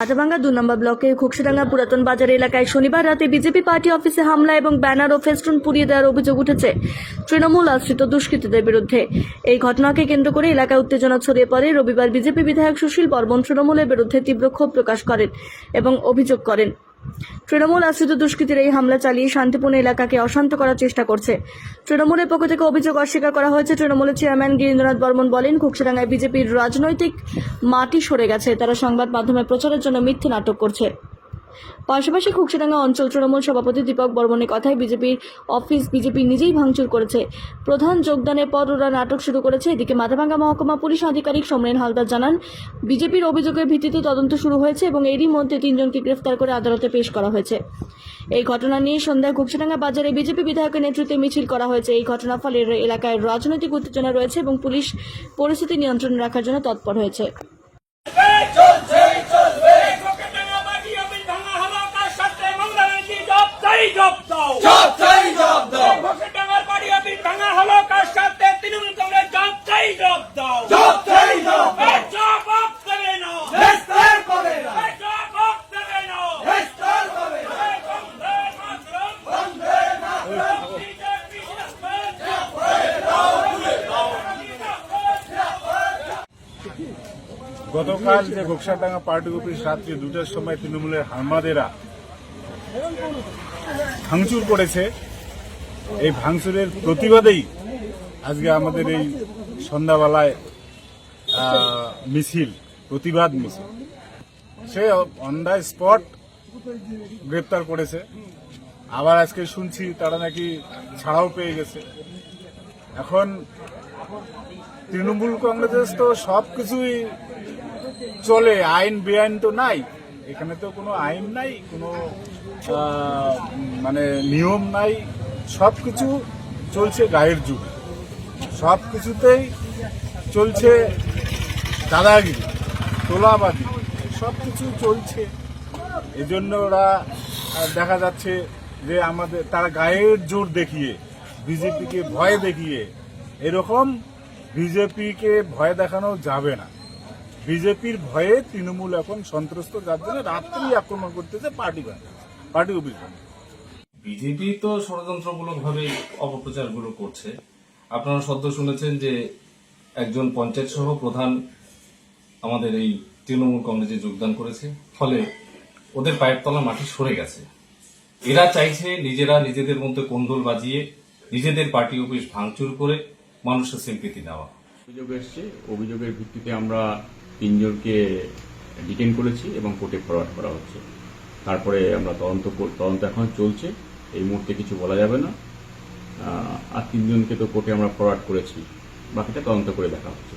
আটাভাঙ্গা দু নম্বর ব্লকের ঘুকসাডাঙ্গা পুরাতন বাজার এলাকায় শনিবার রাতে বিজেপি পার্টি অফিসে হামলা এবং ব্যানার ও ফেস্টুন পুড়িয়ে দেওয়ার অভিযোগ উঠেছে তৃণমূল আশ্রিত দুষ্কৃতীদের বিরুদ্ধে। এই ঘটনাকে কেন্দ্র করে এলাকায় উত্তেজনা ছড়িয়ে পড়ে। রবিবার বিজেপি বিধায়ক সুশীল বর্মন তৃণমূলের বিরুদ্ধে তীব্র ক্ষোভ প্রকাশ করেন এবং অভিযোগ করেন। তৃণমূল আশ্রিত দুষ্কৃতীরা এই হামলা চালিয়ে শান্তিপূর্ণ এলাকাকে অশান্ত করার চেষ্টা করছে। তৃণমূলের পক্ষ থেকে অভিযোগ অস্বীকার করা হয়েছে। তৃণমূলের চেয়ারম্যান গিরীন্দ্রনাথ বর্মন বলেন ঘুকসাডাঙ্গায় বিজেপির রাজনৈতিক মাটি সরে গেছে। তারা সংবাদ মাধ্যমে প্রচারের জন্য মিথ্যে নাটক করছে। পাশাপাশি খুকসাডাঙ্গা অঞ্চল তৃণমূল সভাপতি দীপক বর্মনের কথায় বিজেপির অফিস বিজেপি নিজেই ভাঙচুর করেছে। প্রধান যোগদানের পর ওরা নাটক শুরু করেছে। এদিকে মাথাভাঙ্গা মহকুমা পুলিশ আধিকারিক সমরেন হালদার জানান, বিজেপির অভিযোগের ভিত্তিতে তদন্ত শুরু হয়েছে এবং এরই মধ্যে তিনজনকে গ্রেফতার করে আদালতে পেশ করা হয়েছে। এই ঘটনা নিয়ে সন্ধ্যায় ঘুকসাডাঙ্গা বাজারে বিজেপি বিধায়কের নেতৃত্বে মিছিল করা হয়েছে। এই ঘটনার ফলে এলাকায় রাজনৈতিক উত্তেজনা রয়েছে এবং পুলিশ পরিস্থিতি নিয়ন্ত্রণে রাখার জন্য তৎপর হয়েছে। গতকাল যে ঘোকসাডাঙ্গা পার্টি অফিস রাত্রি দুটার সময় তৃণমূলের হারমাদেরা ভাঙচুর করেছে। এই ভাঙচুরের প্রতিবাদেই আজকে আমাদের এই সন্ধ্যাবেলায় মিছিল, প্রতিবাদ মিছিল। সে অন দ্য স্পট গ্রেপ্তার করেছে। আবার আজকে শুনছি তারা নাকি ছাড়াও পেয়ে গেছে। এখন তৃণমূল কংগ্রেস তো সব কিছুই চলে, আইন বেআইন তো নাই। এখানে তো কোনো আইন নাই, কোনো মানে নিয়ম নাই। সব কিছু চলছে গায়ের যুগ। সব কিছুতেই চলছে দাদাগিরি তোলাবাদি সব কিছু চলছে। এজন্য ওরা দেখা যাচ্ছে যে আমাদের, তারা গায়ের জোর দেখিয়ে, বিজেপিকে ভয় দেখিয়ে, এরকম বিজেপিকে ভয় দেখানো যাবে না। বিজেপির ভয়ে তৃণমূল এখন সন্ত্রস্ত যার জন্য রাত্রি আক্রমণ করতেছে পার্টি পার্টি অফিস বিজেপি তো ষড়যন্ত্রমূলক ভাবে অপপ্রচারগুলো করছে। আপনারা সদ্য শুনেছেন যে একজন পঞ্চায়েত সহ প্রধান আমাদের এই তৃণমূল কংগ্রেসে যোগদান করেছে। ফলে ওদের পায়ের তলা মাটি সরে গেছে। এরা চাইছে নিজেরা নিজেদের মধ্যে কোন্দল বাজিয়ে নিজেদের পার্টি অফিস ভাঙচুর করে মানুষের সিম্পিতি নেওয়া। অভিযোগ এসছে। অভিযোগের ভিত্তিতে আমরা তিনজনকে ডিটেন করেছি এবং কোর্টে ফরওয়ার্ড করা হচ্ছে। তারপরে আমরা তদন্ত তদন্ত এখন চলছে। এই মুহূর্তে কিছু বলা যাবে না। আর তিনজনকে তো কোর্টে আমরা ফরওয়ার্ড করেছি। বাকিটা তদন্ত করে দেখা হচ্ছে।